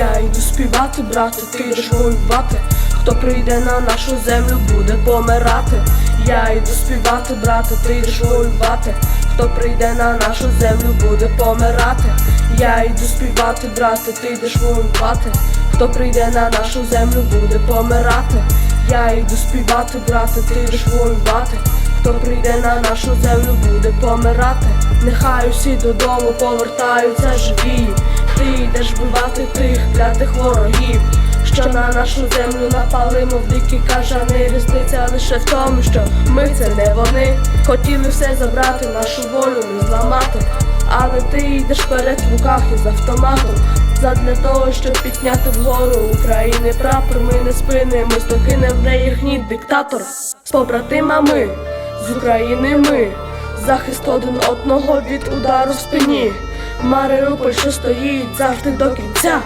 Я йду співати, брате, ти йдеш воювати. Хто прийде на нашу землю, буде помирати. Я йду співати, брате, ти йдеш воювати. Хто прийде на нашу землю, буде помирати. Я йду співати, брате, ти йдеш воювати. Хто прийде на нашу землю, буде помирати. Я йду співати, брате, ти йдеш воювати. Хто прийде на нашу землю, буде помирати. Нехай усі додому повертаються живі. Ти йдеш вбивати тих клятих ворогів, що на нашу землю напали, мов дикі кажани. Різниця лише в тому, що ми це не вони. Хотіли все забрати, нашу волю не зламати. Але ти йдеш вперед в руках із автоматом. Задля того, щоб підняти вгору України прапор, ми не спинимось, доки не вмре їхній диктатор. З побратимами з України ми, захист один одного від удару в спині. Маріуполь, що стоїть завжди до кінця.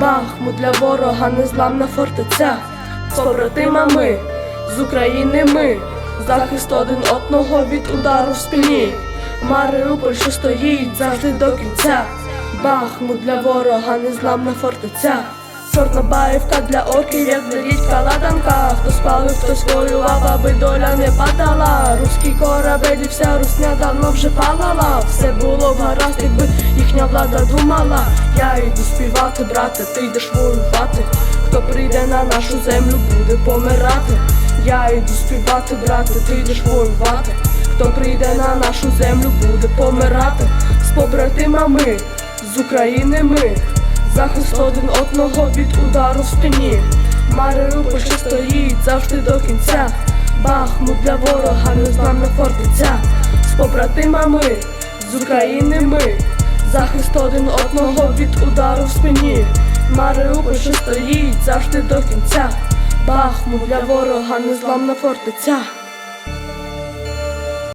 Бахмут для ворога незламна фортеця. З побратимами з України ми, захист один одного від удару в спині. Маріуполь, що стоїть завжди до кінця. Бахмут для ворога незламна фортеця. Чорнобаївка для орків, як для річка ладанка. Хто воював, аби доля не падала. Руський корабель і вся русня давно вже палала. Все було б гаразд, якби їхня влада думала. Я йду співати, брате, ти йдеш воювати. Хто прийде на нашу землю, буде помирати. Я йду співати, брате, ти йдеш воювати. Хто прийде на нашу землю, буде помирати. З побратимами, з України ми. Захист один одного від удару в спині. Маріуполь, що стоїть завжди до кінця. Бахмут для ворога незламна фортеця. З побратимами, з України ми. Захист один одного від удару в спині. Маріуполь, що стоїть завжди до кінця. Бахмут для ворога незламна фортеця.